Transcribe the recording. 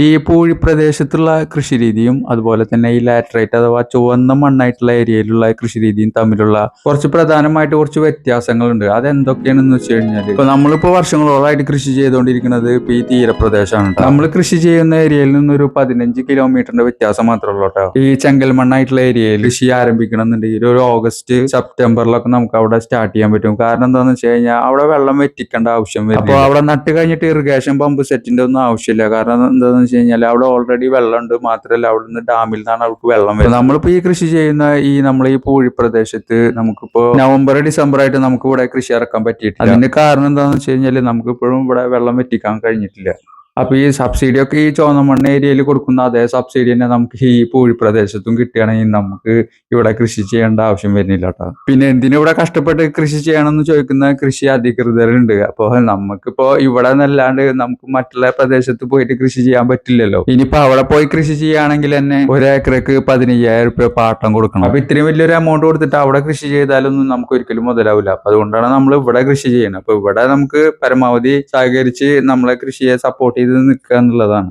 ഈ പൂഴി പ്രദേശത്തുള്ള കൃഷി രീതിയും അതുപോലെ തന്നെ ഈ ലാറ്ററൈറ്റ് അഥവാ ചുവന്ന മണ്ണായിട്ടുള്ള ഏരിയയിലുള്ള കൃഷി രീതിയും തമ്മിലുള്ള കുറച്ച് പ്രധാനമായിട്ട് കുറച്ച് വ്യത്യാസങ്ങളുണ്ട്. അതെന്തൊക്കെയാണെന്ന് വെച്ച് കഴിഞ്ഞാൽ ഇപ്പൊ നമ്മളിപ്പോ വർഷങ്ങളോളമായിട്ട് കൃഷി ചെയ്തുകൊണ്ടിരിക്കുന്നത് ഇപ്പൊ ഈ തീരപ്രദേശമാണ് നമ്മൾ കൃഷി ചെയ്യുന്ന ഏരിയയിൽ നിന്നൊരു പതിനഞ്ച് കിലോമീറ്ററിന്റെ വ്യത്യാസം മാത്രമേ ഉള്ളൂ ഈ ചെങ്കൽ മണ്ണായിട്ടുള്ള ഏരിയയിൽ കൃഷി ആരംഭിക്കണമെന്നുണ്ടെങ്കിൽ ഒരു ഓഗസ്റ്റ് സെപ്റ്റംബറിലൊക്കെ നമുക്ക് അവിടെ സ്റ്റാർട്ട് ചെയ്യാൻ പറ്റും. കാരണം എന്താണെന്ന് വെച്ച് കഴിഞ്ഞാൽ അവിടെ വെള്ളം വെറ്റിക്കേണ്ട ആവശ്യം വരും അപ്പോൾ അവിടെ നട്ട് കഴിഞ്ഞിട്ട് ഇറിഗേഷൻ പമ്പ് സെറ്റിന്റെ ഒന്നും ആവശ്യമില്ല. കാരണം എന്താണെന്ന് വെച്ച് കഴിഞ്ഞാൽ അവിടെ ഓൾറെഡി വെള്ളമുണ്ട്. മാത്രമല്ല അവിടെ നിന്ന് ഡാമിൽ നിന്നാണ് അവർക്ക് വെള്ളം വരുന്നത്. നമ്മളിപ്പോ ഈ കൃഷി ചെയ്യുന്ന ഈ നമ്മളെ ഈ പൂഴി പ്രദേശത്ത് നമുക്കിപ്പോ നവംബർ ഡിസംബർ ആയിട്ട് നമുക്ക് ഇവിടെ കൃഷി ഇറക്കാൻ പറ്റിയിട്ടില്ല. അതിന്റെ കാരണം എന്താണെന്ന് വെച്ച് കഴിഞ്ഞാൽ നമുക്ക് ഇപ്പോഴും ഇവിടെ വെള്ളം വെറ്റിക്കാൻ കഴിഞ്ഞിട്ടില്ല. അപ്പൊ ഈ സബ്സിഡി ഒക്കെ ഈ ചോന്നമണ്ണ ഏരിയയിൽ കൊടുക്കുന്ന അതേ സബ്സിഡി തന്നെ നമുക്ക് ഈ പൂഴി പ്രദേശത്തും കിട്ടുകയാണെങ്കിൽ നമുക്ക് ഇവിടെ കൃഷി ചെയ്യേണ്ട ആവശ്യം വരുന്നില്ല കേട്ടോ പിന്നെ എന്തിനു ഇവിടെ കഷ്ടപ്പെട്ട് കൃഷി ചെയ്യണമെന്ന് ചോദിക്കുന്ന കൃഷി അധികൃതരുണ്ട്. അപ്പോൾ നമുക്കിപ്പോ ഇവിടെ നിന്നല്ലാണ്ട് നമുക്ക് മറ്റുള്ള പ്രദേശത്ത് പോയിട്ട് കൃഷി ചെയ്യാൻ പറ്റില്ലല്ലോ. ഇനിയിപ്പോ അവിടെ പോയി കൃഷി ചെയ്യുകയാണെങ്കിൽ തന്നെ ഒരു ഏക്കറക്ക് പതിനയ്യായിരം രൂപ പാട്ടം കൊടുക്കണം. അപ്പൊ ഇത്രയും വലിയൊരു എമൗണ്ട് കൊടുത്തിട്ട് അവിടെ കൃഷി ചെയ്താലൊന്നും നമുക്ക് ഒരിക്കലും മുതലാവില്ല അപ്പൊ അതുകൊണ്ടാണ് നമ്മൾ ഇവിടെ കൃഷി ചെയ്യുന്നത് അപ്പൊ ഇവിടെ നമുക്ക് പരമാവധി സഹകരിച്ച് നമ്മളെ കൃഷിയെ സപ്പോർട്ട് ചെയ്ത് നിൽക്കുക എന്നുള്ളതാണ്.